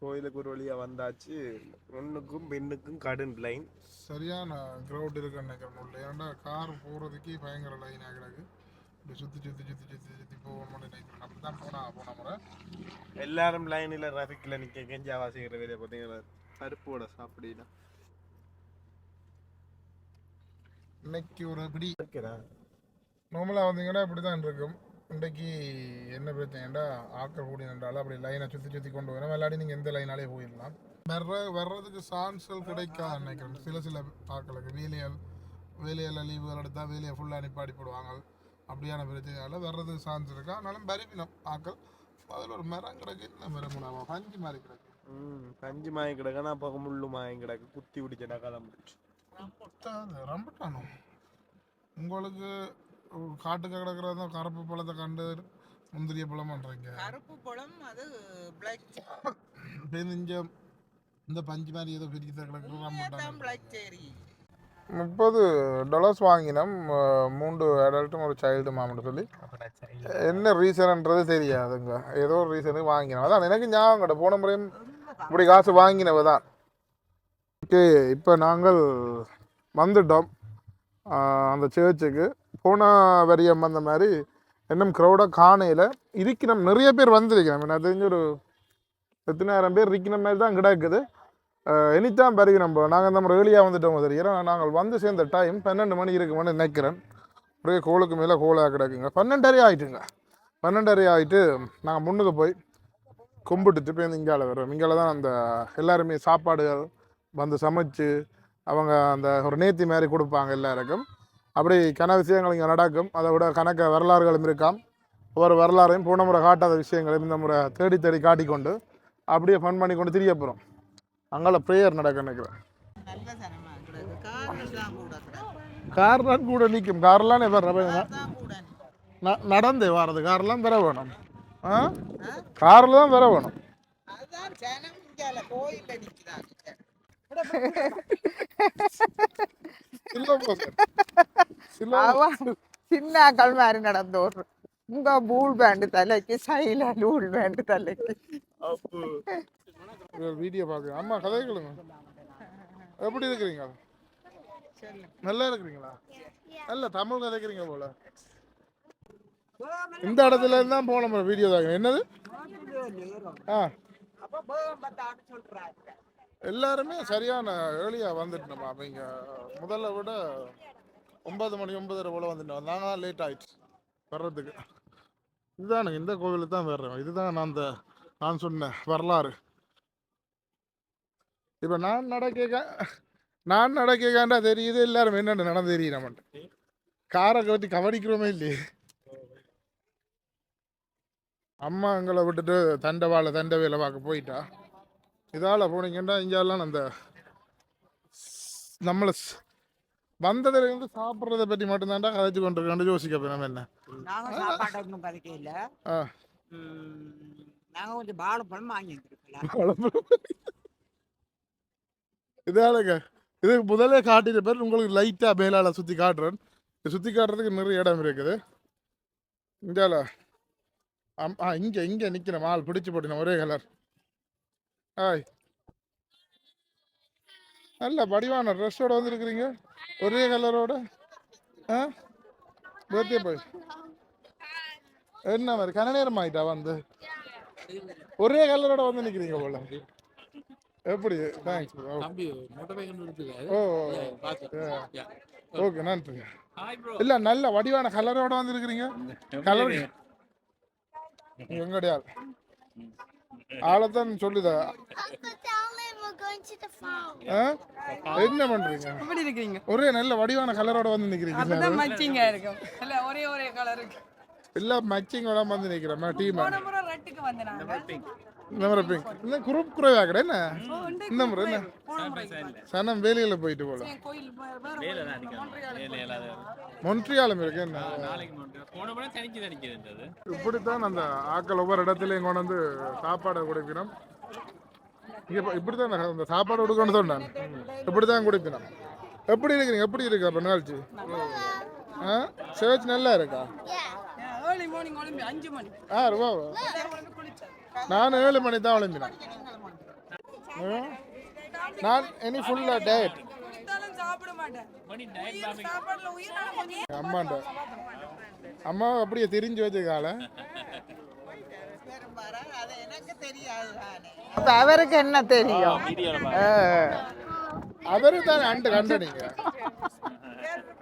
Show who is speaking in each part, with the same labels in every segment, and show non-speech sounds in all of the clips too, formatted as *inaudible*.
Speaker 1: கோயிலுக்கு ஒரு வழியா வந்தாச்சு. ஒண்ணுக்கும் பெண்ணுக்கும் கடன் லைன்
Speaker 2: சரியான க்ரௌட் இருக்குன்னு நினைக்கிறேன் உள்ள ஏன்டா கார் போகிறதுக்கே பயங்கர லைனாக கிடக்கு. இப்படி சுற்றி சுற்றி சுற்றி சுற்றி சுற்றி போகணும்னு நினைக்கிறேன். அப்படி தான் போனா போன முறை.
Speaker 1: எல்லாரும் லைனில் டிராஃபிக்கில் நிற்க கெஞ்சா வாசிக்கிற வேலையை பார்த்தீங்கன்னா பருப்போட சாப்பிடா
Speaker 2: இன்னைக்கு ஒரு பிடி. நார்மலாக வந்தீங்கன்னா இப்படி தான் இருக்கும். இன்றைக்கு என்ன பிரச்சனைடா ஆக்கள் கூடி நின்றாலும் அப்படி லைனை சுற்றி சுற்றி கொண்டு வரணும் விளையாடி நீங்கள் எந்த லைனாலே போயிடலாம். வர்ற வர்றதுக்கு சான்ஸ்கள் கிடைக்காது நினைக்கிறேன். சில சில ஆக்களுக்கு வேலையால் வேலையால் லீவுகள் எடுத்தால் வேலையை ஃபுல்லாக நிப்பாடி போடுவாங்க. அப்படியான பிரச்சனையால் வர்றதுக்கு சான்ஸ் இருக்கா? ஆனாலும் பரிப்பினம். ஆக்கள் அதில் ஒரு மரம் கிடக்கு என்ன மரம் மூலமாக பஞ்சு மாதிரி கிடக்கு.
Speaker 1: ம் பஞ்சு மாயம் கிடக்குன்னா அப்போ முள்ளு மாயம் கிடக்கு. குத்தி பிடிச்சடா கிளம்பிடுச்சு
Speaker 2: ரம்பட்டாது ரம்பட்டானோ? உங்களுக்கு காட்டுக்கு கிடக்கிறத கருப்பு பழத்தை கண்டு முந்திரிய பழம் பண்ணுறீங்க
Speaker 3: கருப்பு பழம் அது பிளாக்
Speaker 2: இப்போ இந்த பஞ்சு மாதிரி ஏதோ பிரிச்சு கிடக்குறது முப்பது டாலர்ஸ் வாங்கினோம். மூன்று அடல்ட்டும் ஒரு சைல்டு மாமன் சொல்லி. என்ன ரீசன்ன்றது தெரியாதுங்க ஏதோ ஒரு ரீசனுக்கு வாங்கினோம். அதான் எனக்கு ஞாபகம் கிட்ட போன முறையும் இப்படி காசு வாங்கினவ தான். ஓகே இப்போ நாங்கள் வந்துட்டோம் அந்த சேர்ச்சுக்கு போன வரியம் அந்த மாதிரி இன்னும் க்ரௌடாக காணையில் இருக்கிறோம் நிறைய பேர் வந்திருக்கிறோம் எனக்கு தெரிஞ்ச ஒரு எத்தனாயிரம் பேர் இருக்கிற மாதிரி தான் கிடக்குது எனித்தான் பிறகு நம்ம நாங்கள் நம்ம ஏர்லியாக வந்துட்டோம் தெரியும் நாங்கள் வந்து சேர்ந்த டைம் பன்னெண்டு மணி இருக்குமென்னு நினைக்கிறேன். ஒரே கோளுக்கு மேலே கோலாக கிடக்குங்க. பன்னெண்டரை ஆகிட்டுங்க பன்னெண்டரை ஆகிட்டு நாங்கள் முன்னுக்கு போய் கும்பிட்டுட்டு போய் இங்கால வரோம் இங்கால தான் அந்த எல்லாருமே சாப்பாடுகள் வந்து சமைச்சு அவங்க அந்த ஒரு நேர்த்தி மாதிரி கொடுப்பாங்க எல்லாருக்கும். அப்படி கன விஷயங்கள் இங்கே நடக்கும். அதை விட கணக்க வரலாறுகளும் இருக்காம். ஒவ்வொரு வரலாறையும் போன முறை காட்டாத விஷயங்களையும் இந்த முறை தேடி தேடி காட்டிக்கொண்டு அப்படியே ஃபன் பண்ணி கொண்டு திரிய போகிறோம் அங்கால ப்ரேயர் நடக்க நினைக்கிறேன்.
Speaker 3: தான் கூட
Speaker 2: நிற்கும். கார்லாம் நடந்தே வர்றது கார்லாம் தர வேணும். ஆ? காரில் தான் தர வேணும்.
Speaker 3: சின்னாக்கள் மாதிரி நடந்தோர். உங்க பூல் பேண்டு தலைக்கு சைல லூல் பேண்டு தலைக்கு.
Speaker 2: வீடியோ பார்க்குறேன். அம்மா கதை கேளுங்க. எப்படி இருக்கிறீங்க? நல்லா இருக்கிறீங்களா? நல்ல தமிழ் கதைக்கிறீங்க போல. இந்த இடத்துல இருந்து தான் போன வீடியோ தான். என்னது? ஆ. எல்லாருமே சரியான ஏர்லியாக வந்துட்டு நம்ம அவங்க முதல்ல விட ஒன்பது மணி ஒன்பதரை போல் வந்துட்டோம். நாங்கள் லேட் ஆயிடுச்சு. வர்றதுக்கு. இதுதானுங்க இந்த கோவிலுக்கு தான் வர்றோம். இதுதான் நான் அந்த நான் சொன்ன வரலாறு. இப்போ நான் நடக்க நான் நடக்கேக்காண்டா தெரியுது. எல்லாரும் என்னென்ன நடந்து தெரியும் நம்மகிட்ட காரை கட்டி கவனிக்கிறோமே இல்லையே. அம்மா எங்களை விட்டுட்டு தண்டவாள தண்ட வேலை பார்க்க போயிட்டா. இதால் போனீங்கன்னா இங்கெல்லாம் அந்த நம்மளை ஸ்- வந்ததுல இருந்து சாப்பிட்றத பற்றி மட்டும்தான்டா கதைச்சு கொண்டிருக்காண்டு யோசிக்க போய் நம்ம என்ன?
Speaker 4: நாங்க சாப்பாடு ஒன்றும் கதைக்கல
Speaker 2: ஆ.
Speaker 4: நாங்க கொஞ்சம் வாழைப்பழம்
Speaker 2: இதாலங்க இதுக்கு முதல்ல காட்டிட்டு பேர் உங்களுக்கு லைட்டாக மேலால சுற்றி காட்டுறேன். இது சுற்றி காட்டுறதுக்கு நிறைய இடம் இருக்குது. இந்தால ஆ இங்கே இங்கே நிற்கிறேன் ஆள் பிடிச்சி போட்டின ஒரே கலர் ஆய். நல்ல படிவான ட்ரெஸ்ஸோட வந்துருக்குறீங்க. ஒரே கலரோட ஆ? பர்த்டே போய். என்ன மாதிரி? கன நேரம் ஆயிட்டா வந்து? ஒரே கலரோட வந்து நிற்கிறீங்க போல எப்படி? தேங்க்ஸ்
Speaker 5: தம்பி இருக்குது
Speaker 2: ஓ ஓகே நன்றி.
Speaker 5: ஹாய் ப்ரோ
Speaker 2: இல்ல நல்ல வடிவான கலரோட வந்திருக்கிறீங்க. கலர் எங்கடையா
Speaker 6: farm.
Speaker 2: ஆ? என்ன பண்றீங்க?
Speaker 4: எப்படி இருக்கீங்க
Speaker 2: ஒரே நல்ல வடிவான கலரோட வந்து நிக்கிறீங்க
Speaker 4: அப்பதான் மச்சிங்கா இருக்கும். இல்ல ஒரே ஒரே கலர் இருக்கு.
Speaker 2: இல்ல மேட்சிங்கோட வந்து நிக்கிறேன் டீம்
Speaker 4: போன முறை ரெட்டுக்கு வந்து
Speaker 2: இந்த பிங்க் இந்த குரூப் குறைவா கடை என்ன இந்த முறை என்ன? சனம் வேலையில போயிட்டு
Speaker 5: இல்லாத
Speaker 2: மொன்ட்ரியாலம் இருக்கு என்ன? இப்படித்தான் அந்த ஆக்கள் ஒவ்வொரு இடத்துலையும் கொண்டு வந்து சாப்பாடை கொடுக்கணும். இப்படித்தான் அந்த சாப்பாடு கொடுக்கணும்னு சொன்னேன். இப்படித்தான் கொடுக்கணும். எப்படி இருக்கிறீங்க? எப்படி இருக்கு அப்ப நிகழ்ச்சி ஆ சர்ச் நல்லா இருக்கா?
Speaker 4: ஏர்லி மார்னிங் ஒலிம்பி அஞ்சு மணி.
Speaker 2: ஆ ரூபா
Speaker 4: குளிச்சேன்
Speaker 2: நான் ஏழு மணி தான் விளம்பினேன். நான் எனி ஃபுல்லாக டயட்
Speaker 4: கொடுத்தாலும் சாப்பிட மாட்டேன். உயிர் சாப்பாடுல உயிரான கொஞ்சம்
Speaker 2: அம்மாண்ட அம்மா அப்படியே தெரிஞ்சு வச்சுக்கால
Speaker 3: அது எனக்கு தெரியாது அப்ப அவருக்கு என்ன தெரியும்?
Speaker 2: அவரு தான் அண்டு கண்டு நீங்க அஹ்,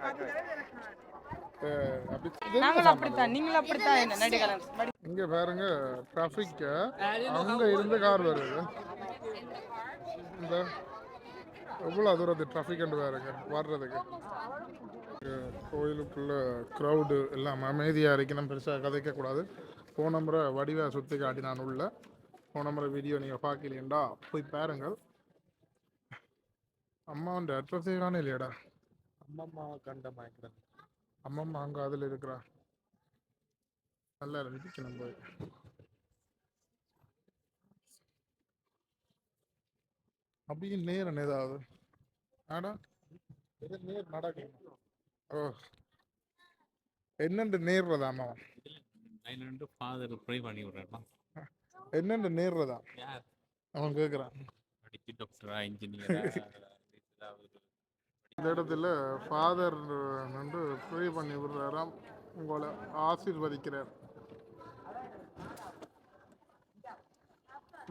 Speaker 2: அப்படி இது என்ன
Speaker 4: நாங்களும் அப்படித்தான். நீங்களும் அப்படித்தான் என்ன நடிகரன்
Speaker 2: இங்க பாருங்க டிராஃபிக் அங்க இருந்து கார் வருது. இந்த எவ்வளவு தூரத்து டிராஃபிக் பாருங்க வர்றதுக்கு. இங்க கோயிலுக்குள்ள க்ரௌடு எல்லாம் அமைதியாக இருக்கணும் பெருசாக கதைக்க கூடாது. ஃபோன் நம்பரை வடிவாக சுற்றி காட்டி நான் உள்ள. ஃபோன் நம்பரை வீடியோ நீங்கள் பார்க்கலையேண்டா போய் பாருங்கள். அம்மாவோட அட்ரஸே காண இல்லையாடா
Speaker 1: அம்மம்மா கண்ட மயக்கிறேன்
Speaker 2: அம்மம்மா அங்கே அதில் இருக்கிறா. நல்லா இருந்துச்சு நம்ம அப்படியே நேரம் ஏதாவது. ஆடா. நேர் நடக்கும் ஓ. என்னண்டு நேர்றதாமா
Speaker 5: ரெண்டு ஃபாதர் ப்ரே பண்ணி விடுறேன்
Speaker 2: என்னண்டு நேர்றதா?
Speaker 5: யார்?
Speaker 2: அவன் கேட்குறான்
Speaker 5: டாக்டரா இன்ஜினியரா
Speaker 2: இந்த இடத்துல ஃபாதர் வந்து ப்ரே பண்ணி விடுறாராம். உங்களை ஆசீர்வதிக்கிறார்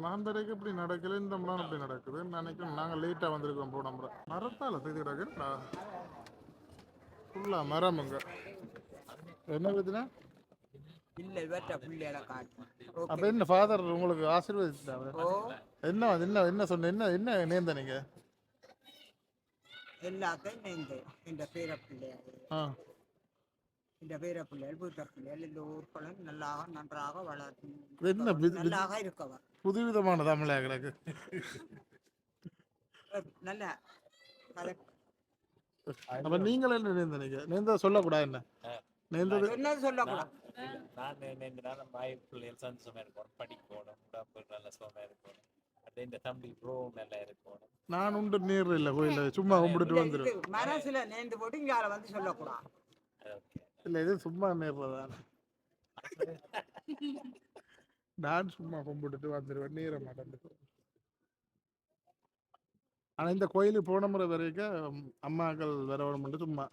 Speaker 2: நான் பிறகு இப்படி நடக்கல இந்த முறை இப்படி நடக்குது. நினைக்கிறேன் நாங்கள் லேட்டாக வந்திருக்கோம் போன முறை மரத்தால் செய்து கிடக்குறா ஃபுல்லாக மரமுங்க என்ன பத்தினா அப்போ என்ன ஃபாதர் உங்களுக்கு ஆசீர்வதிச்சிட்டாரு? என்ன என்ன என்ன சொன்ன என்ன என்ன நேர்ந்த நீங்கள்
Speaker 4: எல்லாத்தையும் நேர்ந்து இந்த பேர பிள்ளையார்
Speaker 2: ஆ.
Speaker 4: இந்த பேர பிள்ளைகள் பூத்த பிள்ளைகள் எல்லோர்களும் நல்லாக நன்றாக வளர்த்து
Speaker 2: என்ன
Speaker 4: நல்லாக இருக்கவர்
Speaker 2: புதுவிதமான தமிழா கிடக்கு
Speaker 4: நல்ல
Speaker 2: அப்ப நீங்கள் என்ன நேர்ந்த நீங்க நேர்ந்த சொல்லக்கூடாது என்ன நேர்ந்தது
Speaker 4: என்னது சொல்லக்கூடாது
Speaker 5: நான் நம்ம வாய் பிள்ளைகள் சந்தோஷமா இருக்கணும் படிக்கணும் உடம்பு நல்ல சுகமா இருக்கணும் இந்த தம்பி ப்ரோ நல்லா இருக்கணும்.
Speaker 2: நான் உண்டு நேர் இல்லை கோயில்ல சும்மா கும்பிட்டுட்டு வந்துடும்
Speaker 4: இது மனசுல நேர்ந்து போட்டு இங்க வந்து சொல்லக்கூடாது.
Speaker 2: இல்லை இது சும்மா நேர்றதான் நான் சும்மா கும்பிட்டுட்டு வந்துடுவேன் நேர மாட்டேன் ஆனா இந்த கோயிலுக்கு போன முறை வரைக்கும் அம்மாக்கள் வரவணும் சும்மா.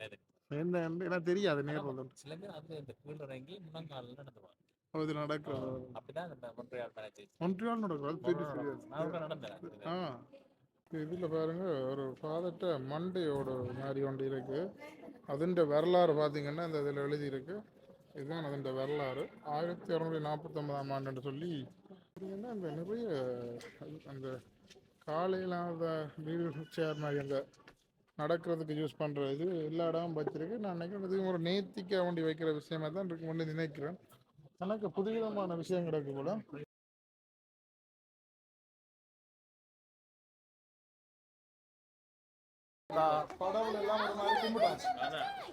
Speaker 5: வேறு.
Speaker 2: என்ன எனக்கு தெரியாது நேர்றது
Speaker 5: சில பேர் அந்த இந்த கீழ் இறங்கி முன்னங்காலில் நடந்துவாங்க.
Speaker 2: இது நடக்கும்
Speaker 5: அப்படிதான்
Speaker 2: நடக்கும் அது பெரிய.
Speaker 5: நான் நடந்தேன்
Speaker 2: ஆ. இதில் பாருங்க ஒரு ஃபாதர்கிட்ட மண்டையோட மாதிரி ஒன்று இருக்கு. அதுன்ற வரலாறு பார்த்தீங்கன்னா இந்த இதில் எழுதியிருக்கு. இதுதான் அதன் வரலாறு. ஆயிரத்தி இரநூத்தி நாற்பத்தொன்பதாம் ஆண்டுன்னு சொல்லி பார்த்தீங்கன்னா இந்த நிறைய அந்த காலையிலாத வீடு சேர் மாதிரி அந்த நடக்கிறதுக்கு யூஸ் பண்ணுற இது எல்லா இடமும் வச்சிருக்கு. நான் நினைக்கிறேன் இது ஒரு நேர்த்திக்க வேண்டி வைக்கிற விஷயமா தான் இருக்கும்னு நினைக்கிறேன். எனக்கு புதுவிதமான விஷயம் கிடக்கு போல. கடவுள் எல்லாம் ஒரு மாதிரி கும்பிட்டாச்சு.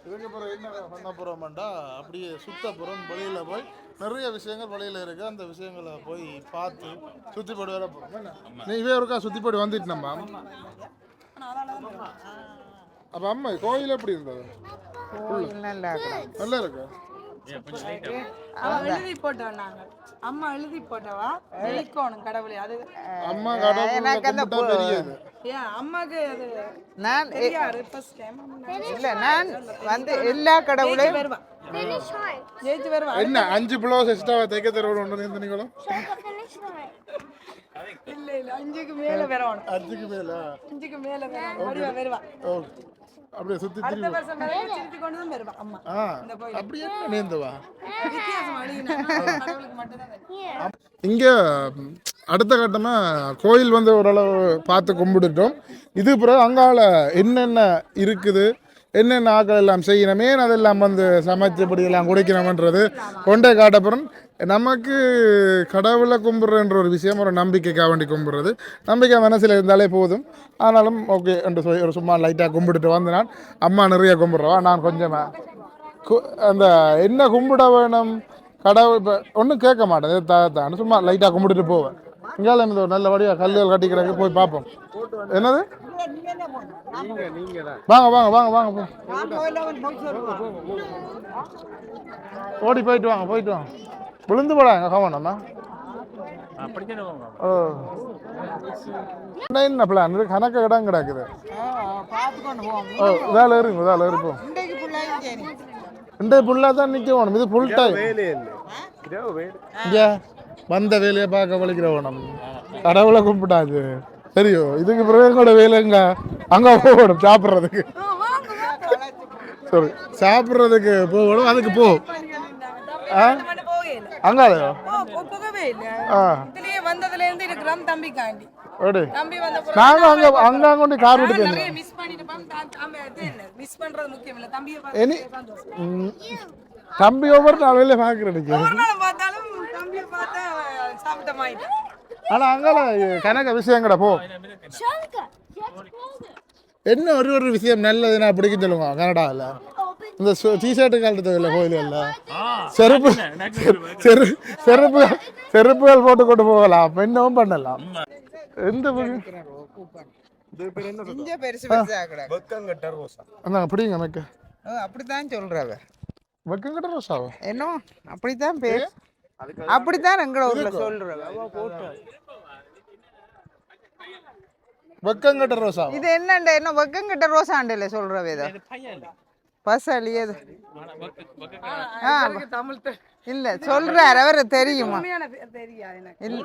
Speaker 2: இதுக்கு அப்புறம் என்ன பண்ண போறோம்டா? அப்படியே சுத்த போறோம் வெளியில போய் நிறைய விஷயங்கள் வெளியில இருக்கு. அந்த விஷயங்களை போய் பார்த்து சுத்தி போட்டு வர போறோம். என்ன? நீ இவே ஒருக்கா சுத்தி போட்டு வந்துட்டு நம்ம அப்ப அம்மா கோயில் எப்படி இருந்தது?
Speaker 3: நல்லா இருக்கு.
Speaker 2: நல்லா இருக்கு
Speaker 4: அவ எழுதி போட்டோம் நாங்க. அம்மா எழுதி போட்டவா? ஜெயிக்கணும் கடவுளே. அது
Speaker 2: அம்மா கடவுள்
Speaker 3: எனக்கு அந்த
Speaker 4: ஏன் அம்மாக்கு அது
Speaker 3: நான்
Speaker 4: தெரியாது ஃபர்ஸ்ட் டைம்
Speaker 3: இல்ல நான் வந்து எல்லா கடவுளையும்
Speaker 4: வருவா. ஜெயிச்சு வருவா.
Speaker 2: என்ன அஞ்சு பிளவுஸ் எக்ஸ்ட்ரா தைக்க தருவோம் ஒன்று
Speaker 6: line.
Speaker 4: இல்ல இல்ல. அஞ்சுக்கு மேல வரணும்
Speaker 2: அஞ்சுக்கு மேல?
Speaker 4: அஞ்சுக்கு மேல வரணும் வருவா வருவா.
Speaker 2: ஓ அப்படியே சுத்தி
Speaker 4: அடுத்த
Speaker 2: திரும்பி.
Speaker 4: வருஷம் வரைக்கும் திருப்பி கொண்டு தான் வருவா. அம்மா
Speaker 2: ஆ
Speaker 4: இந்த கோயில்
Speaker 2: அப்படி என்ன நேர்ந்தவா
Speaker 4: வித்தியாசம் அழியினா கடவுளுக்கு.
Speaker 2: இங்கே. அடுத்த கட்டமாக கோயில் வந்து ஓரளவு பார்த்து கும்பிட்டுட்டோம். இது பிறகு அங்கால என்னென்ன இருக்குது என்னென்ன ஆக்கள் எல்லாம் செய்யணுமே அதெல்லாம் வந்து சமைச்சு இப்படி எல்லாம் குடிக்கணுமன்றது கொண்டே காட்டப்புறம் நமக்கு கடவுளை கும்பிட்றன்ற ஒரு விஷயம் ஒரு நம்பிக்கைக்காக வேண்டி கும்பிட்றது. நம்பிக்கை மனசில் இருந்தாலே போதும். ஆனாலும் ஓகே என்று சொல்லி ஒரு சும்மா லைட்டாக கும்பிட்டுட்டு வந்து நான் அம்மா நிறைய கும்பிட்றவா? நான் கொஞ்சமாக கு- அந்த என்ன கும்பிட வேணும்? கடவுள் இப்போ ஒன்றும் கேட்க மாட்டேன். தா தான் சும்மா லைட்டாக கும்பிட்டுட்டு போவேன். இங்கால இந்த ஒரு நல்ல வழியாக கல்லுகள் கட்டிக்கிறாங்க போய் பார்ப்போம். என்னது? வாங்க வாங்க வாங்க வாங்க ஓடி போயிட்டு வாங்க போயிட்டு வாங்க. விழுந்து போடாங்க
Speaker 5: சொல்லுவாங்க
Speaker 2: ஓ. என்ன பிளான் இது கணக்கு இடம் கிடக்குது. ஓ இதால இருங்க இதால
Speaker 3: சரி
Speaker 2: இந்த புல்லாக தான் நிற்க வேணும். இது ஃபுல் டைம் இங்கே வந்த வேலையை பார்க்க வலிக்கிற வேணும். கடவுளை கும்பிடாது சரியோ இதுக்கு பிறகு கூட வேலைங்க அங்கே போகணும் சாப்பிட்றதுக்கு. சரி சாப்பிட்றதுக்கு போகணும் அதுக்கு போ. ஆ?
Speaker 4: இல்ல. இதுலயே வந்ததுல இருந்து தம்பி வந்த
Speaker 2: அங்கே அங்கே கொண்டு கார் விட்டு
Speaker 4: நிறைய
Speaker 2: போயிருந்தோம்
Speaker 4: மிஸ் பண்ணிட்டு மிஸ் பண்றது முக்கியம் இல்ல தம்பியை
Speaker 2: இனி
Speaker 4: பார்த்து சந்தோஷம்
Speaker 2: ம், தம்பி ஒவ்வொரு நாள்
Speaker 4: ஒரு நாள் பார்த்தாலும் தம்பியை பார்த்தா சாப்பிட்ட மாதிரி
Speaker 2: ஆனால் அங்கால கணக்க விஷயங்கட போ. என்ன ஒரு ஒரு விஷயம் நல்லதுன்னா பிடிக்க சொல்லுங்க கனடாவில் இந்த டிஷர்ட்டு கழட்டு இல்லை கோயில்களில். செருப்பு செரு செருப்பு செருப்புகள் போட்டு கொண்டு போகலாம் பெண்ணவும் பண்ணலாம். எந்த பக்கம்
Speaker 1: இது பேர் என்ன
Speaker 3: இங்கே பெருசு பெருசாக கிடக்கு
Speaker 1: வெக்கங்கட்ட ரோசா.
Speaker 2: அந்த பிடிங்க மெக்க
Speaker 3: ஓ அப்படித்தான் சொல்றவ.
Speaker 2: வெக்கங்கிட்ட ரோசாவா?
Speaker 3: என்ன அப்படித்தான் பேர். அப்படித்தான் எங்களோட ஊர்ல
Speaker 2: வெக்கங்கிட்ட ரோசாவா?
Speaker 3: இது என்னண்ட என்ன வெக்கங்கிட்ட ரோசாண்டல சொல்றவ இத? பசலி
Speaker 4: தமிழ்
Speaker 3: இல்ல சொல்றாரு அவரு தெரியுமா? இல்ல.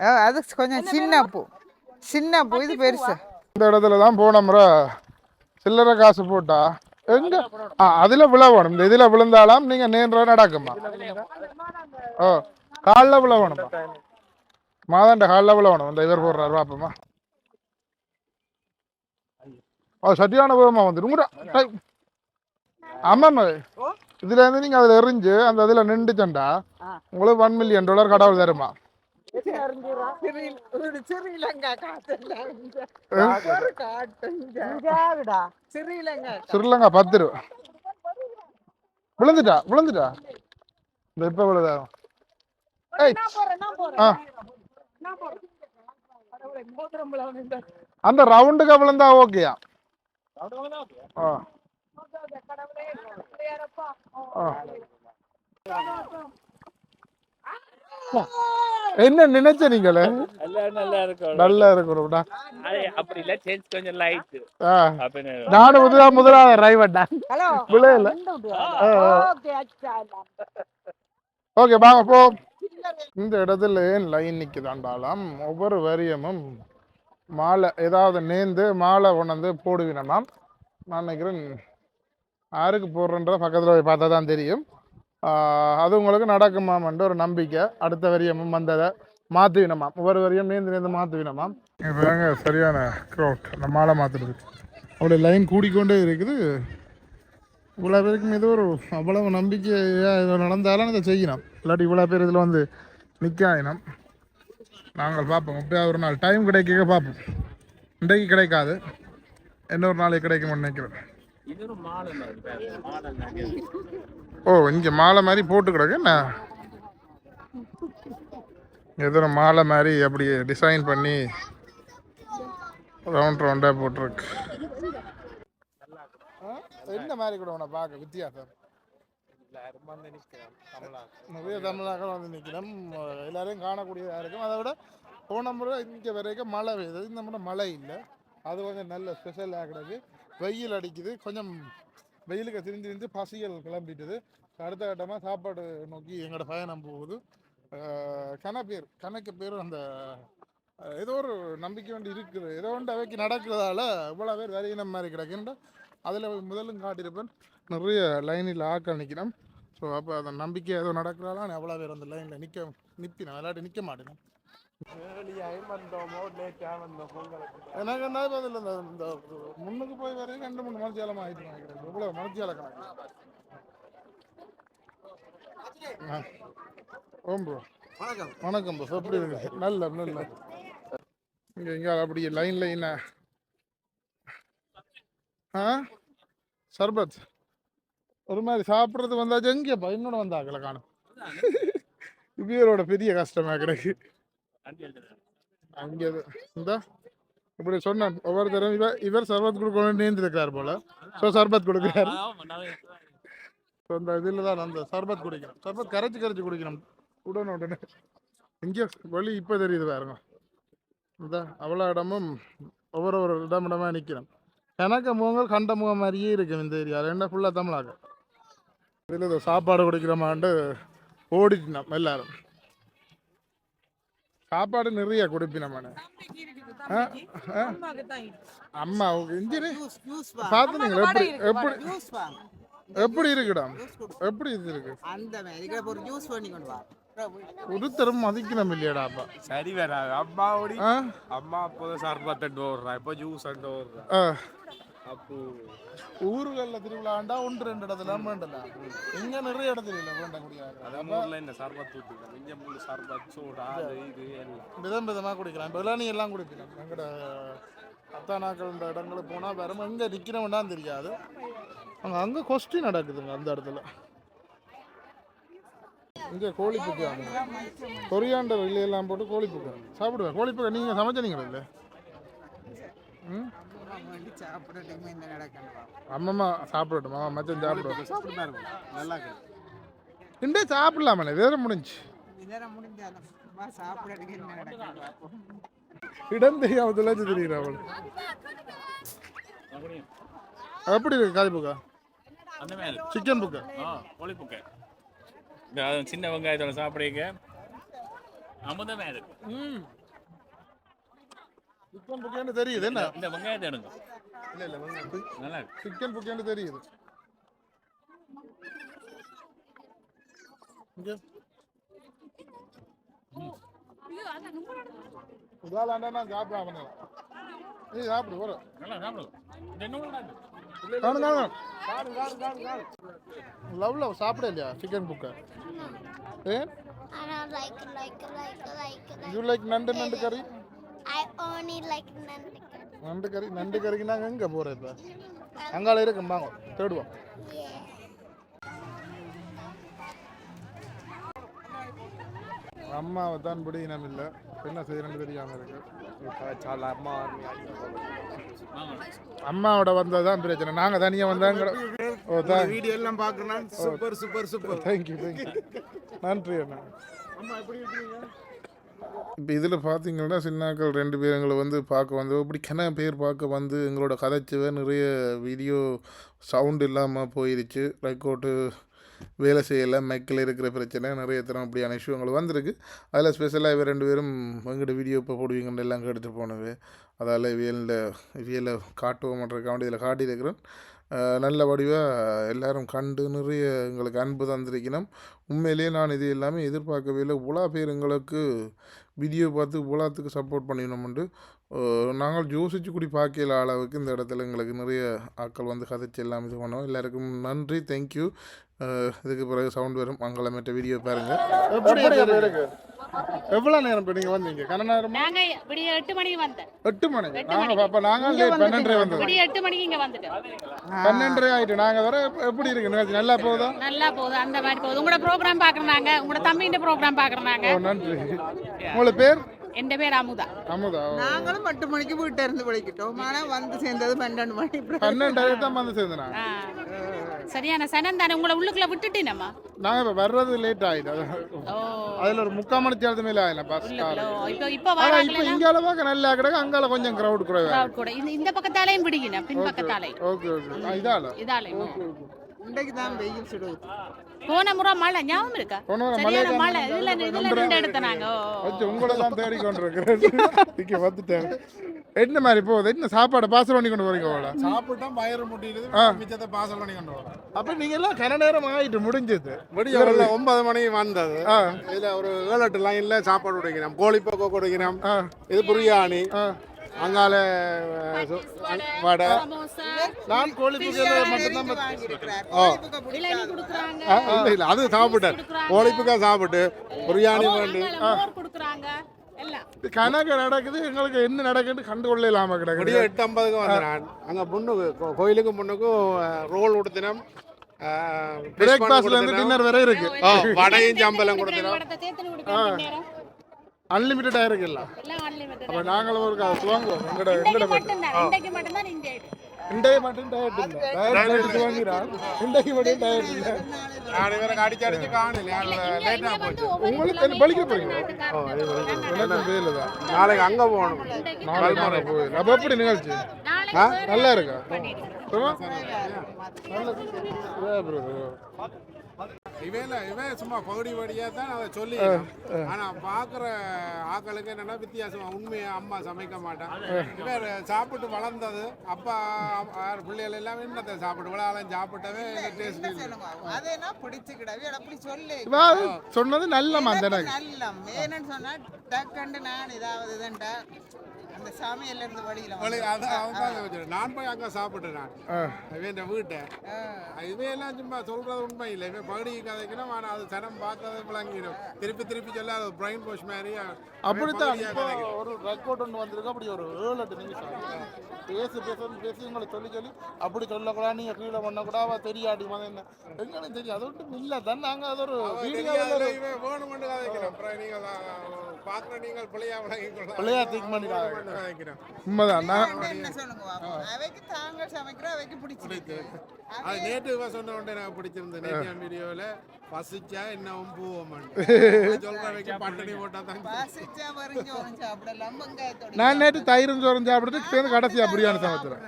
Speaker 3: ஆ, அது கொஞ்சம் சின்ன பூ. சின்ன பூ இது பெருசு.
Speaker 2: இந்த இடத்துல தான் போன முறை சில்லறை காசு போட்டா. எங்க? ஆ அதுல விழவணும். இந்த இதுல விழுந்தாலாம் நீங்க நேன்ற நடக்குமா? ஓ காலில் விழவணுமா? மாதாண்ட காலில் விழவணும். இந்த இவர் போடுறாரு பாப்போமா ஓ சட்டியான விதமா வந்து ஆமாம் இதுல இருந்து நீங்க அதுல எறிஞ்சு அந்த இதுல நின்றுச்சண்டா உங்களுக்கு ஒன் மில்லியன் டாலர் கடவுள் தருமா?
Speaker 3: ஸ்ரீலங்கா
Speaker 2: பத்து ரூபா விழுந்துட்டா விழுந்துட்டா? இந்த இப்ப விழுதாகும் ஏய். ஆ. அந்த ரவுண்டுக்கு விழுந்தா ஓகேயா ஆ. என்ன நினைச்ச நீங்களே?
Speaker 5: நல்லா
Speaker 2: இருக்கணும்டா.
Speaker 5: அப்படி இல்ல சேஞ்ச் கொஞ்சம் லைட்
Speaker 2: நானும் முதலா முதலாவது டிரைவர்டா
Speaker 3: ஹலோ.
Speaker 2: விளையல ஓகே வாங்க போ. இந்த இடத்துல ஏன் லைன் நிற்குதாண்டாலாம் ஒவ்வொரு வரியமும் மாலை ஏதாவது நேர்ந்து மாலை கொண்டாந்து போடுவினமாம் நான் நினைக்கிறேன் யாருக்கு போடுறன்ற பக்கத்தில் போய் பார்த்தா தான் தெரியும். அது உங்களுக்கு நடக்குமாமன்ற ஒரு நம்பிக்கை. அடுத்த வரியமும் வந்ததை மாற்றுவினமாம் ஒவ்வொரு வரியும் நேர்ந்து நேர்ந்து மாற்றுவினமாம் இப்போ சரியான க்ரௌட் அந்த மாலை மாற்றுறது அவருடைய லைன் கூடிக்கொண்டே இருக்குது. இவ்வளோ பேருக்கும் ஏதோ ஒரு அவ்வளவு நம்பிக்கையாக இது நடந்தாலும் இதை செய்யணும். இல்லாட்டி இவ்வளோ பேர் இதில் வந்து நிற்காயினம் நாங்கள் பார்ப்போம். அப்படியே ஒரு நாள். டைம் கிடைக்க பார்ப்போம். இன்றைக்கு கிடைக்காது. இன்னொரு நாளைக்கு கிடைக்கும்னு நினைக்கிறேன். ஓ இங்கே மாலை மாதிரி போட்டு கிடக்கு என்ன? ஏதோ ஒரு மாலை மாதிரி அப்படி டிசைன் பண்ணி ரவுண்ட் ரவுண்டாக போட்டிருக்கு. என்ன மாதிரி கூட உன்னை பார்க்க வித்தியாசம்? நிறைய தமிழாக்கள் வந்து நிற்கிறோம். எல்லாரையும் காணக்கூடியதாக இருக்கும் அதை விட போன முறை இங்கே வரைக்கும் மழை பெய்யுது இந்த முறை மழை இல்லை. அது கொஞ்சம் நல்ல ஸ்பெஷலாக கிடக்கு. வெயில் அடிக்குது. கொஞ்சம் வெயிலுக்கு திரிஞ்சு திரிஞ்சு பசிகள் கிளம்பிட்டுது. அடுத்த கட்டமாக சாப்பாடு நோக்கி எங்களோட பயணம் போகுது. கணப்பேர் பேர் கணக்கு பேர் அந்த ஏதோ ஒரு நம்பிக்கை வேண்டி இருக்குது. ஏதோ ஒன்று அவைக்கு நடக்கிறதால இவ்வளோ பேர் வரையினம் மாதிரி கிடக்குன்ற அதில் முதலும் காட்டியிருப்பேன். நிறைய லைனில் ஆக்கள் நிற்கிறோம் ஸோ அப்போ அந்த நம்பிக்கை ஏதோ நடக்கிறதால எவ்வளோ பேர் அந்த லைனில் நிற்க நிற்பினேன் விளையாட்டு நிற்க மாட்டேன். எனக்கு என்ன பதில்? இந்த இந்த முன்னுக்கு போய் வரையும் ரெண்டு மூணு மணித்தியாலம் ஆயிடுச்சு நினைக்கிறேன் இவ்வளோ மணித்தியால கணக்கு. ஓம் ப்ரோ.
Speaker 1: வணக்கம்.
Speaker 2: வணக்கம் ப்ரோ. எப்படி இருக்கு நல்ல நல்ல. இங்கே இங்கே அப்படி லைன் லைனா ஆ? சர்பத். ஒரு மாதிரி சாப்பிட்றது வந்தாச்சு. எங்கேப்பா இன்னொட வந்தாக்கல காணும். இவரோட பெரிய கஷ்டமா கிடக்கு. அங்கே இந்த இப்படி சொன்னேன். ஒவ்வொருத்தரும் இவர் இவர் சர்பத் கொடுக்கணும்னு நேர்ந்திருக்கிறார் போல. ஸோ சர்பத் கொடுக்குறாரு. ஸோ அந்த இதில் தான் அந்த சர்பத் குடிக்கணும். சர்பத் கரைச்சி கரைச்சி குடிக்கணும். உடனே உடனே. இங்கே வழி இப்போ தெரியுது பாருங்க. இந்த அவ்வளோ இடமும் ஒவ்வொரு ஒரு இடம் இடமா நிற்கிறோம். எனக்கு முகங்கள் கண்ட முகம் மாதிரியே இருக்கும் இந்த ஏரியாவில் என்ன ஃபுல்லாக தமிழாக இதில் இந்த சாப்பாடு குடிக்கிறோமாண்டு ஓடிட்டினோம் எல்லாரும். சாப்பாடு நிறைய கொடுப்பினமான அம்மா இன்ஜினி பார்த்துனீங்களா எப்படி எப்படி எப்படி இருக்குடா? எப்படி இது இருக்கு?
Speaker 3: அந்த ஒரு ஜூஸ் பண்ணி கொண்டு வா.
Speaker 2: ஒருத்தரும் மதிக்கணும் இல்லையாடா அப்பா.
Speaker 1: சரி வேற
Speaker 2: அம்மாவோட.
Speaker 1: அம்மா அப்போதான் சார்பாத்தண்டு ஓடுறான் இப்போ ஜூஸ் அண்டு
Speaker 2: ஓடுறான்
Speaker 1: அப்போ
Speaker 2: ஊர்களில் திருவிழாண்டா ஒன்று ரெண்டு இடத்துல வேண்டலாம் இங்க நிறைய இடத்துல இல்லை வேண்ட முடியாது
Speaker 1: அதன் ஊரில் இந்த சர்பத் ஊற்றுக்கணும் இங்கே முழு சர்பத் சோடா அது இது எல்லாம்.
Speaker 2: விதம் விதமாக குடிக்கலாம். இப்போ இளநீ எல்லாம் குடிக்கலாம். எங்கட அத்தானாக்கள்ன்ற இடங்களுக்கு போனால் வேற எங்கே நிற்கிறவன்டான்னு தெரியாது. அங்கே அங்கே கொஸ்டின் நடக்குதுங்க அந்த இடத்துல. இங்கே கோழி புக்காங்க கொரியாண்டர் இல்லையெல்லாம் போட்டு கோழி புக்கா சாப்பிடுவேன் கோழி புக்கா நீங்கள் சமைச்சனீங்களா இல்லை? ம்?
Speaker 3: வேண்டி சாப்பிடட்டுமே இந்த நடக்கணும்.
Speaker 2: அம்மம்மா சாப்பிடட்டுமா. மச்சன் சாப்பிடுவோம்
Speaker 1: சாப்பிட்டு நல்லா இருக்கு.
Speaker 2: இண்டே சாப்பிடலாமே வேற முடிஞ்சு.
Speaker 3: இதெல்லாம் முடிஞ்சாலும் சாப்பிடறதுக்கு என்ன நடக்கணும்.
Speaker 2: இடம் தெரியாம தெரியுற அவள் எப்படி இருக்கு காய் புக்கா?
Speaker 5: அந்த மாதிரி
Speaker 2: சிக்கன் புக்கா.
Speaker 5: இந்த அது சின்ன வெங்காயத்தோட சாப்பிடுங்க அமுதமே இருக்கு.
Speaker 2: ம். சிக்கன் புக்கேன்னு தெரியுது என்ன?
Speaker 5: இந்த வெங்காயத்தை எடுங்க.
Speaker 2: இல்ல இல்ல வெங்காயம்.
Speaker 5: நல்லா இருக்கு.
Speaker 2: சிக்கன் புக்கேன்னு தெரியுது. இங்க. இதாலாண்டா நான் சாப்பிடாம பண்ணலாம் நீ சாப்பிடு வர
Speaker 5: நல்லா சாப்பிடுங்க இது என்ன நல்லா இருக்கு
Speaker 2: காணு காணு லவ் லவ் சாப்பிட இல்லையா சிக்கன் புக்கா. யூ லைக் நண்டு நண்டு கறி? நண்டு கறி நண்டு கறிக்கு நாங்கள் எங்கே போகிறோம் இப்போ? அங்கால இருக்கும் வாங்க தேடுவோம். அம்மாவை தான் பிடிக்கணும் இல்லை. என்ன செய்யணும்னு தெரியாமல் இருக்கு.
Speaker 1: அம்மா
Speaker 2: அம்மாவோட வந்தது தான் பிரச்சனை. நாங்கள் தனியாக வந்தாங்க ஓ தேங்க்
Speaker 1: வீடியோ எல்லாம் பார்க்குறேன் super super super
Speaker 2: thank you thank you நன்றி அண்ணா. இப்போ இதில் பார்த்தீங்கன்னா சின்னாக்கள் ரெண்டு பேர் எங்களை வந்து பார்க்க வந்து இப்படி கன பேர் பார்க்க வந்து எங்களோட கதைச்சுவை நிறைய வீடியோ சவுண்ட் இல்லாமல் போயிருச்சு. ரெக்கார்டு வேலை செய்யலை மைக்கில் இருக்கிற பிரச்சனை நிறைய தரம் அப்படியான இஷ்யூ வந்திருக்கு. அதில் ஸ்பெஷலாக இவ ரெண்டு பேரும் எங்கிட்ட வீடியோ இப்போ போடுவீங்கன்னு எல்லாம் கேட்டுட்டு போனது. அதால் இவியலில் இவியலை காட்டுவோம்ன்றக்காண்டி இதில் காட்டியிருக்கிறேன் நல்ல வடிவாக எல்லாரும் கண்டு நிறைய எங்களுக்கு அன்பு தந்திருக்கணும். உண்மையிலேயே நான் இது எல்லாமே எதிர்பார்க்கவே இல்லை. உலா பேர் எங்களுக்கு வீடியோ பார்த்து உலாத்துக்கு சப்போர்ட் பண்ணிடணும்ண்டு நாங்கள் யோசிச்சு கூடி பார்க்கல அளவுக்கு இந்த இடத்துல எங்களுக்கு நிறைய ஆட்கள் வந்து கதைச்சு எல்லாம் இது பண்ணோம். எல்லாருக்கும் நன்றி தேங்க்யூ இதுக்கு பிறகு சவுண்ட் வரும். அங்கலமேட்ட வீடியோ பாருங்கள் எப்படி இருக்கு? எவ்வளோ நேரம் இப்போ நீங்கள் வந்தீங்க? கன நேரம்?
Speaker 7: நாங்க விடிய எட்டு மணிக்கு வந்தேன்
Speaker 2: எட்டு மணி. நாங்கள் அப்போ நாங்கள் லேட் பன்னெண்டரை வந்தோம்.
Speaker 7: விடிய எட்டு மணிக்கு இங்க வந்துட்டோம்.
Speaker 2: பன்னெண்டரை ஆயிட்டு. நாங்கள் வர எப்படி இருக்கு? நிகழ்ச்சி நல்லா போகுதா?
Speaker 7: நல்லா போகுது. அந்த மாதிரி போகுது. உங்களோட ப்ரோக்ராம் பாக்குறாங்க உங்களோட தம்பின்ற ப்ரோக்ராம் பாக்குறாங்க
Speaker 2: ஓ நன்றி. உங்களுக்கு பேர்?
Speaker 7: என் பேர் அமுதா
Speaker 2: அமுதா ஓ.
Speaker 3: நாங்களும் பத்து மணிக்கு வீட்டை இருந்து படிக்கிட்டோம் ஆனா வந்து சேர்ந்தது பன்னெண்டு மணி
Speaker 2: பன்னெண்டரை தான் வந்து சேர்ந்தேன்.
Speaker 7: சரியான சனம் தானே உங்களை உள்ளுக்குள்ள விட்டுட்டேனம்மா?
Speaker 2: நாங்கள் இப்போ வர்றது லேட்
Speaker 7: ஓ.
Speaker 2: அதில் ஒரு முக்கால் மணி நேரத்து மேலே ஆகல பஸ்
Speaker 7: இப்போ இப்போ வராங்களே
Speaker 2: இங்கால பார்க்க நல்லா கிடக்கு அங்கால கொஞ்சம் க்ரௌட் குறைவா
Speaker 7: crowd கூட. இந்த பக்கத்தாலையும் பிடிக்கணும் பின் பக்கத்தாலே.
Speaker 2: ஓகே ஓகே இதால
Speaker 7: இதாலையும்
Speaker 3: இன்றைக்கு தான் வெயில் சுடுது
Speaker 7: போன முறை மழை ஞாபகம் இருக்கா
Speaker 2: போன முறை
Speaker 7: சரியான
Speaker 2: மழை
Speaker 7: மழை இதுல இதுல நின்று எடுத்த நாங்க
Speaker 2: உங்களை தான் தேடிக்கொண்டிருக்கிறேன் இங்கே வந்துட்டேன் என்ன மாதிரி போகுது என்ன சாப்பாடு பாசல் பண்ணி கொண்டு போறீங்க போல
Speaker 1: சாப்பிட்டா வயிறு முட்டிடுது
Speaker 2: ஆ.
Speaker 1: மிச்சத்தை பாசல் பண்ணி கொண்டு வரோம்
Speaker 2: அப்போ நீங்க எல்லாம் கன நேரம் ஆயிட்டு முடிஞ்சது
Speaker 1: ஒரு ஒன்பது மணிக்கு வந்தது
Speaker 2: ஆ
Speaker 1: இதுல ஒரு ஏழு எட்டு லைன்ல சாப்பாடு குடிக்கிறோம் கோழிப்போக்கு குடிக்கிறோம்
Speaker 2: ஆ
Speaker 1: இது பிரியாணி
Speaker 2: ஆ
Speaker 1: அங்கால வடை
Speaker 2: நான் கோழி பூஜையில் மட்டும்தான்
Speaker 1: ஓ. இல்ல இல்ல அது சாப்பிட்டேன். கோழிப்புக்கா சாப்பிட்டு பிரியாணி
Speaker 7: எல்லாம்.
Speaker 2: கணக்கு நடக்குது எங்களுக்கு என்ன நடக்குன்னு கண்டுகொள்ள இல்லாம கிடக்குது.
Speaker 1: விடிய எட்டு ஐம்பதுக்கு வந்தேன் அங்க பொண்ணுக்கு கோ- கோயிலுக்கும் பொண்ணுக்கும் ரோல் கொடுத்தினோம்
Speaker 2: பிரேக்ஃபாஸ்ட்ல இருந்து டின்னர் வரை இருக்கு.
Speaker 1: வடையும் சம்பளம் கொடுத்தினோம்
Speaker 7: படத்தை சேர்த்து கொடுக்குறாங்க நேரம்
Speaker 2: அன்லிமிட்டடா இருக்கு எல்லாம்
Speaker 7: எல்லாம் unlimited.
Speaker 2: அப்ப நாங்களும் ஒரு காசு வாங்குவோம் எங்கட எங்கட
Speaker 7: இன்றைக்கு
Speaker 2: மட்டும் டயட் இல்லை டயட் எடுத்து வாங்கிறான் இன்றைக்கு மட்டும் டயட் இல்லை
Speaker 1: நான் இவரை அடிச்சு அடிச்சு காணல போச்சு
Speaker 2: உங்களுக்கு என்ன பலிக்க போறீங்க எனக்கு வேலை தான்
Speaker 1: நாளைக்கு அங்க போகணும்
Speaker 2: நாளைக்கு போயிடலாம் அப்போ எப்படி நிகழ்ச்சி ஆ நல்லா இருக்கா? நல்ல.
Speaker 1: இவையில இவன் சும்மா பகுடி வடியா தான் அதை சொல்லி ஆனா பாக்குற ஆக்களுக்கு என்னன்னா வித்தியாசமா உண்மையா அம்மா சமைக்க மாட்டான். இவன் சாப்பிட்டு வளர்ந்தது அப்பா பிள்ளைகள் எல்லாம் என்னத்தை சாப்பிட்டு விளையாடம் சாப்பிட்டவே டேஸ்ட்
Speaker 3: அதேனா பிடிச்சுக்கிடவே அப்படி சொல்லு.
Speaker 2: சொன்னது நல்ல மந்தனக்கு
Speaker 3: நல்ல மேனன்னு சொன்னா டக்குண்டு நான் இதாவது இதுண்டா அந்த சமையல்ல இருந்து வழியில
Speaker 1: வழி அதான் அவன் தான் வச்சிருக்கான். நான் போய் அங்க சாப்பிட்டேன் நான். இவன் வீட்டை. இவன் எல்லாம் சும்மா சொல்றது உண்மை இல்லை. இவன் பகுடி கதைக்கணும் ஆனா அது சனம் பார்த்தது விளங்கிடும். திருப்பி திருப்பி சொல்ல அது பிரைன் வாஷ் மாதிரி
Speaker 2: அப்படித்தான். ஒரு ரெக்கார்ட் ஒன்று வந்திருக்கு. அப்படி ஒரு ஏழு எட்டு நிமிஷம். பேசு பேசு பேசி. உங்களை சொல்லி சொல்லி அப்படி சொல்லக்கூடாது. நீங்கள் கீழே பண்ணக்கூடாது. தெரியாடி மதம் என்ன? எங்களுக்கு தெரியும் அது ஒன்றும் இல்லை. தான் நாங்கள் அது ஒரு ஒரு
Speaker 1: இவன் வேணுமென்று கதைக்கிறோம். பிள்ளையா. வேணுமென்று கதைக்கிறோம்.
Speaker 2: உண்மைதான். நான்.
Speaker 3: அவைக்கு தாங்க சமைக்கிற அவைக்கு பிடிச்சிருக்கு.
Speaker 1: அது நேற்று சொன்ன உடனே எனக்கு பிடிச்சிருந்தது நேற்று வீடியோவில் பசிச்சா என்னவும் பூவோம் *laughs* சொல்ற வைக்க பட்டணி போட்டா தான்
Speaker 3: பசிச்சா சாப்பிடலாம். வெங்காயத்தோட
Speaker 2: நான் நேற்று தயிரும் சோறும் சாப்பிட்டுட்டு சேர்ந்து கடைசியாக பிரியாணி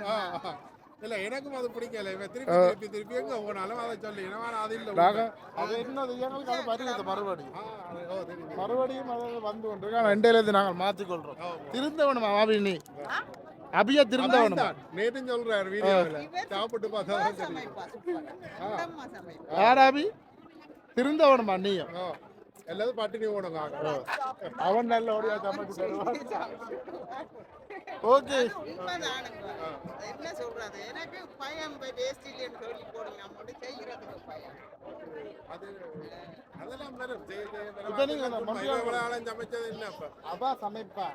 Speaker 1: ஆ. இல்ல எனக்கும் அது பிடிக்கல. இவன் திருப்பி திருப்பி திருப்பி எங்க? போனாலும் அதை சொல்லி. அது இல்லை
Speaker 2: நாங்கள் அது என்னது எங்களுக்கு அது வருகிறது மறுபடியும். மறுபடியும் அது வந்து கொண்டிருக்கு ஆனால் ரெண்டையிலேருந்து நாங்கள் மாற்றிக்கொள்கிறோம் திருந்த வேணுமா அபி நீ அபியா
Speaker 1: அதான், நேற்றும் சொல்றாரு வீடியோவில் சாப்பிட்டு பார்த்தா
Speaker 2: அபி? திருந்த வேணுமா நீயும்
Speaker 1: பட்டினி ஓடுங்க.
Speaker 2: அவன் நல்ல ஓடியா சமைச்சு தருவான். ஓகே.
Speaker 3: என்ன சொல்றது? எனக்கு பயம் இல்லைன்னு சொல்லி போடுங்க. மட்டும் செய்யறதுக்கு பயம்
Speaker 1: அது அதெல்லாம் வரும் ஜெய ஜெய
Speaker 2: இப்ப நீங்க அந்த மொழியால்
Speaker 1: விளையாடம் சமைச்சது இல்லை அப்ப.
Speaker 2: அதான் சமைப்பா.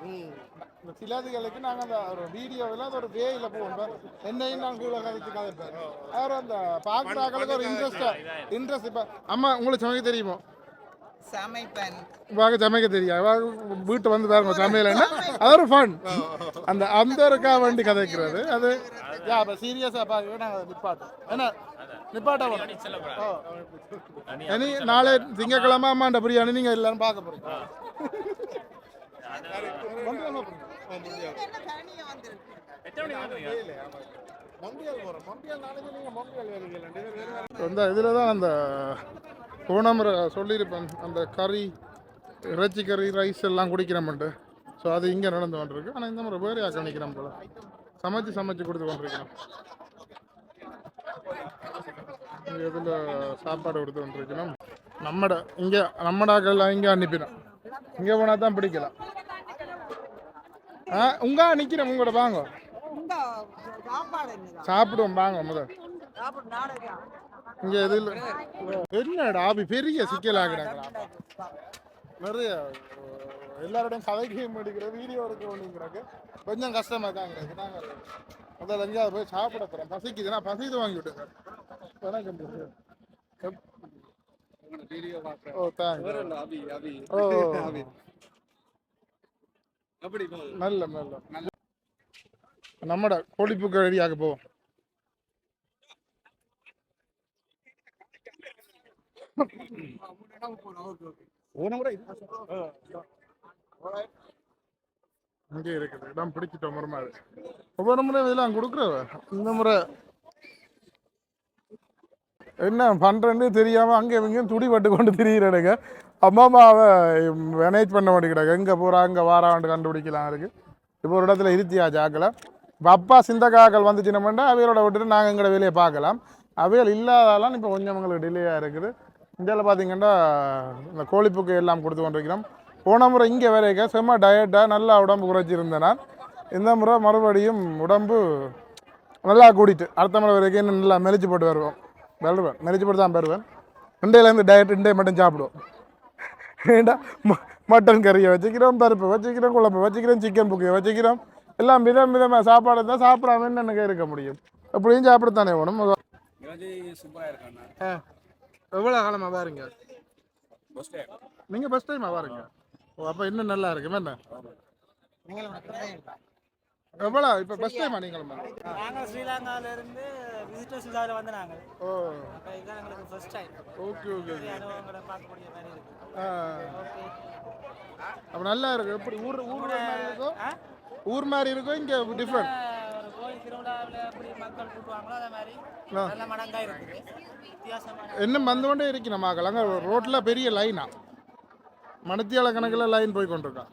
Speaker 2: இந்த சிலதுகளுக்கு நாங்க அந்த ஒரு வீடியோவில் அது ஒரு வேயில போவோம். என்னையும் நான் கீழே கதைச்சு கதைப்பேன் அவர் அந்த பார்க்குற ஆக்களுக்கு ஒரு இன்ட்ரெஸ்டா இன்ட்ரெஸ்ட் இப்போ அம்மா உங்களுக்கு சமைக்க தெரியுமோ?
Speaker 3: சமைப்பேன்.
Speaker 2: வாங்க சமைக்க தெரியும் வாங்க வீட்டு வந்து பாருங்க சமையல் என்ன? அது ஒரு ஃபன் அந்த அந்த இருக்கா வண்டி கதைக்கிறது. அது யா அப்போ சீரியஸாக பார்க்க நாங்கள் அதை நிப்பாட்டோம் என்ன? நிப்பாட்ட இனி நாளை திங்கக்கிழமை அம்மாண்ட பிரியாணி நீங்கள் எல்லாரும் பார்க்க
Speaker 1: வேறு
Speaker 2: அந்த இதில் தான் அந்த போன முறை சொல்லியிருப்பேன் அந்த கறி இறைச்சி கறி ரைஸ் எல்லாம் குடிக்கிறோம்ட்டு ஸோ அது இங்கே நடந்து கொண்டிருக்கு. ஆனால் இந்த முறை வேறு யாக்க நிற்கிறோம் போல. சமைச்சு சமைச்சு கொடுத்து கொண்டிருக்கிறோம். இதில் சாப்பாடு கொடுத்து கொண்டிருக்கிறோம்? நம்மட இங்கே நம்மடாக்கெல்லாம் இங்கே அனுப்பினோம் இங்கே போனால் தான் பிடிக்கலாம். ஆ உங்க நிற்கிறோம் உங்களோட வாங்க. சாப்பிடுவோம் வாங்க முதல். இங்க எதில் என்னடா ஆபி பெரிய சிக்கலாகிறாங்க நிறைய அஹ், எல்லாரோடையும் கதைக்கையும் எடுக்கிற வீடியோ எடுக்க வேண்டிங்கிறாங்க கொஞ்சம் கஷ்டமா தான் இருக்கு. நாங்க முதல்ல எங்கேயாவது போய் சாப்பிட போறோம். பசிக்குதுன்னா பசிது வாங்கி விட்டுங்க வணக்கம் ஓ தேங்க்ஸ் ஓ. நல்ல நல்ல. நம்மட கொழிப்புக்கு ரெடியாக போவோம் இங்கே இருக்குது. இடம் பிடிச்சிட்டோம் ஒரு மாதிரி ஒவ்வொரு முறை இதெல்லாம் கொடுக்குற இந்த முறை. என்ன பண்ணுறேன்னு தெரியாமல் அங்கே இங்கேயும் துடி பட்டு கொண்டு திரியிறடுங்க அம்மா அம்மாவை மேனேஜ் பண்ண மாட்டேங்கிறாங்க. எங்கே போகிறா அங்கே வாராண்டு கண்டுபிடிக்கலாம் இருக்குது இப்போ ஒரு இடத்துல இருத்தியா ஜாக்கலாம் இப்போ அப்பா சிந்தக்காக்கள் வந்துச்சுனோம்னா அவையோட விட்டுட்டு நாங்கள் எங்களோட வேலையை பார்க்கலாம். அவையல் இல்லாதாலாம் இப்போ கொஞ்சம் எங்களுக்கு டிலேயாக இருக்குது. இந்தியாவில் பார்த்தீங்கன்னா இந்த கோழிப்புக்கு எல்லாம் கொடுத்து கொண்டிருக்கிறோம். போன முறை இங்கே வரைக்க செம்ம டயட்டாக நல்லா உடம்பு குறைச்சிருந்தேன் நான். இந்த முறை மறுபடியும் உடம்பு நல்லா கூடிட்டு அடுத்த முறை வரைக்கும் இன்னும் நல்லா மெலிச்சு போட்டு வருவோம். வருவேன். மெலிச்சு போட்டு தான் வருவேன். ரெண்டையிலேருந்து டயட் ரெண்டே மட்டும் சாப்பிடுவோம். ஏண்டா மட்டன் கறியை வச்சுக்கிறோம் பருப்பு வச்சுக்கிறோம் குழம்பு வச்சுக்கிறோம் சிக்கன் புக்கையை வச்சுக்கிறோம். எல்லாம் விதம் விதமாக சாப்பாடு இருந்தால் சாப்பிடாம என்னங்க இருக்க முடியும்? எப்படியும் சாப்பிடத்தானே வேணும். எவ்வளோ காலமாக பாருங்க? நீங்கள் ஃபஸ்ட் டைமாக பாருங்க. ஓ அப்போ இன்னும் நல்லா இருக்கு என்ன? எவ்வளோ இப்போ ஃபஸ்ட் டைமா நீங்களும்?
Speaker 8: நாங்கள் ஸ்ரீலங்கால இருந்து விசிட்டர்ஸ் விசாவில் வந்து நாங்கள்
Speaker 2: ஓ.
Speaker 8: இதுதான் எங்களுக்கு ஃபர்ஸ்ட் டைம்
Speaker 2: ஓகே ஓகே
Speaker 8: அனுபவங்களை பார்க்கக்கூடிய மாதிரி இருக்கு.
Speaker 2: ஆ.
Speaker 8: ஓகே.
Speaker 2: அப்போ நல்லா இருக்கு. எப்படி ஊர் ஊர் மாதிரி இருக்கும் ஊர் மாதிரி இருக்கும் இங்கே டிஃப்ரெண்ட்
Speaker 8: கோயில் திருவிழாவில் எப்படி மக்கள் கூட்டுவாங்களோ அதே மாதிரி
Speaker 2: ஆ.
Speaker 8: நல்ல மடங்கா இருக்குது. வித்தியாசமான
Speaker 2: இன்னும் வந்து கொண்டே இருக்கு நம்ம அங்கே ரோட்டில் பெரிய லைனா மணத்தியால கணக்கில் லைன் போய் கொண்டிருக்கான்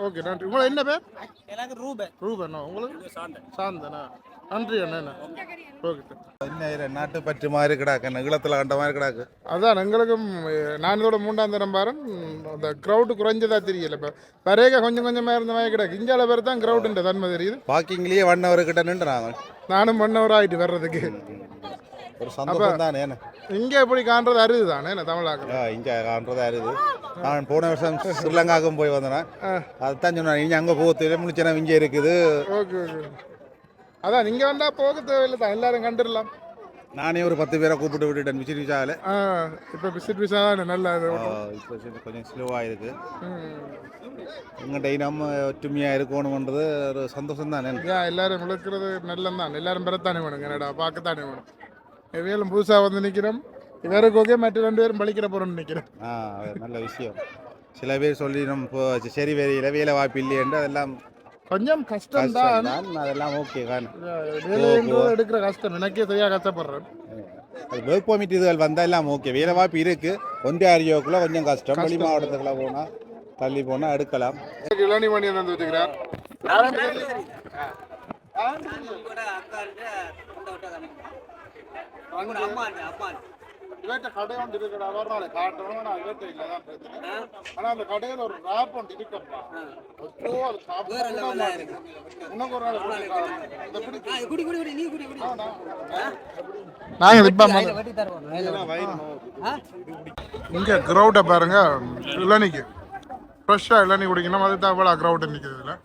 Speaker 2: ஓகே நன்றி. உங்களை என்ன பேர்?
Speaker 8: எனக்கு ரூபன்.
Speaker 2: ரூபண்ணா உங்களுக்கு? சாந்தனா? நன்றி அண்ணா ஓகே.
Speaker 9: என்ன நாட்டுப்பற்று மாதிரி கிடாக்கு நிலத்தில் கண்ட மாதிரி கிடாக்கு.
Speaker 2: அதான் எங்களுக்கும் அஹ், நான் இதோட மூன்றாம் தரம் பாரம் அந்த க்ரௌடு குறைஞ்சதா தெரியல இப்போ. பரேக கொஞ்சம் கொஞ்சமாக இருந்த மாதிரி கிடக்கு. இஞ்சால பேர் தான் க்ரௌடுன்ற தன்மை தெரியுது.
Speaker 9: வாக்கிங்லேயே ஒன் ஹவர் கிட்ட நின்றுறாங்க
Speaker 2: நானும் ஒன் ஹவர் ஆகிட்டு வர்றதுக்கு
Speaker 9: ஒரு சந்தோஷம் தானே என்ன?
Speaker 2: இங்கே எப்படி காண்றது அருது தானே என்ன தமிழாக்கள்
Speaker 9: இங்கே காண்றதா இருக்குது நான் போன வருஷம் ஸ்ரீலங்காவுக்கும் போய் வந்தேன். அதுதான் சொன்னேன் இங்கே அங்கே போக முடிச்சனம் இங்கே இருக்குது.
Speaker 2: Okay okay. அதான் நீங்கள் வந்தால் போக தேவையில்லை தான் எல்லாரும் கண்டுடலாம்.
Speaker 9: நானே ஒரு பத்து பேரை கூப்பிட்டு விட்டுட்டேன் விசிட் விசாவில்
Speaker 2: ஆ இப்போ விசிட் விசா தான் நல்லா இது
Speaker 9: இப்போ கொஞ்சம் ஸ்லோவாக இருக்குது
Speaker 2: ம்.
Speaker 9: எங்கிட்ட நம்ம ஒற்றுமையாக இருக்கணுன்றது ஒரு சந்தோஷம் தானே
Speaker 2: எல்லாரும் விளக்குறது நல்லம் தான். எல்லாரும் பெறத்தானே வேணுங்க என்னடா பார்க்கத்தானே வேணும். எவையிலும் புதுசாக வந்து நிற்கிறோம் இவருக்கு ஓகே மற்ற ரெண்டு பேரும் பழிக்கிற போகிறோம்னு நிற்கிறேன்
Speaker 9: ஆ நல்ல விஷயம். சில பேர் சொல்லி நம்ம சரி வேலையில் வேலை வாய்ப்பு இல்லையென்று அதெல்லாம்
Speaker 2: கொஞ்சம் கஷ்டம். தான்.
Speaker 9: தான் அதெல்லாம் ஓகே
Speaker 2: வேலைன்றது எடுக்கிற கஷ்டம். எனக்கே சரியாக கஷ்டப்படுறேன்.
Speaker 9: அது ஒர்க் பர்மிட் இதுகள் வந்தால் எல்லாம் ஓகே வேலை வாய்ப்பு இருக்கு. ஒன்றியாரியோக்குள்ள கொஞ்சம் கஷ்டம். வெளி மாவட்டத்துக்குள்ள போனால் தள்ளி போனால் எடுக்கலாம்.
Speaker 2: இளநி மணி வந்து வச்சுக்கிறார்? இவர்கிட்ட கடை ஒன்று இருக்கிற அவரால் காட்டணும் நான் இவர்கிட்ட இல்லை தான் பிரச்சனை ஆனால் அந்த கடையில் ஒரு ரேப் ஒன்று இருக்கப்பா. ஐயோ, அது சாப்பிட. உனக்கு ஒரு நாள் குடி.
Speaker 8: குடி குடி குடி நீ குடி குடி.
Speaker 2: இங்கே க்ரௌட்டை பாருங்க. இளநிக்கு. ஃப்ரெஷ்ஷாக இளநி குடிக்கணும். அது தான் இவ்வளோ க்ரௌட் நிற்குது இதில்.